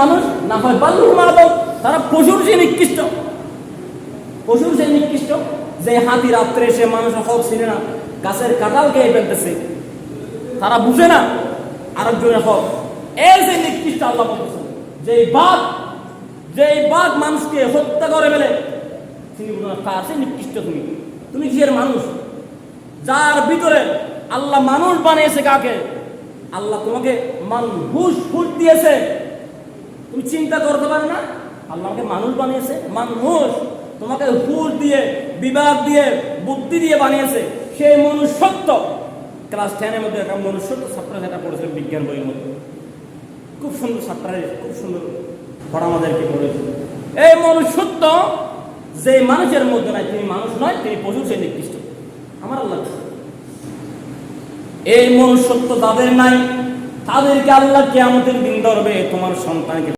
মানুষ না হয় বাল্যুর মাদক তারা পশুর যে নিকৃষ্ট। পশুর যে নিকৃষ্ট যে হাতি রাত্রে সে মানুষের হক ছিল না, গাছের কাঁঠাল খেয়ে ফেলতেছে। তারা বুঝে না আরেকজনের হক। এই যে নিকৃষ্ট আল্লাহ যে বাঘ যে বাঘ মানুষকে হত্যা করে ফেলে তিনি কার সে নিকৃষ্ট তুমি? তুমি কিসের মানুষ? যার ভিতরে আল্লাহ মানুষ বানিয়েছে কাকে? আল্লাহ তোমাকে মানুষ হুশ হুশ দিয়েছে। চিন্তা করতে পারো না। আল্লাহ আমাকে মানুষ বানিয়েছে, মানুষ তোমাকে হুশ দিয়ে বিভাগ দিয়ে, বুদ্ধি দিয়ে বানিয়েছে। সেই মনুষ্যত্ব। ক্লাস টেনের মধ্যে একটা মনুষ্যত্ব ছাত্র যেটা পড়েছে বিজ্ঞান বইয়ের মধ্যে। খুব সুন্দর ছাত্রারে খুব সুন্দর পড়া আমাদেরকে পড়েছে এই মনুষ্যত্ব যে মানুষের মধ্যে নাই, তিনি মানুষ নয়, তিনি পশু, সে নিকৃষ্ট। আমার আল্লাহ এই মনুষ্যত্ব তাদের নাই, তাদেরকে আল্লাহ কেয়ামতের দিন ধরবে, তোমার সন্তানকে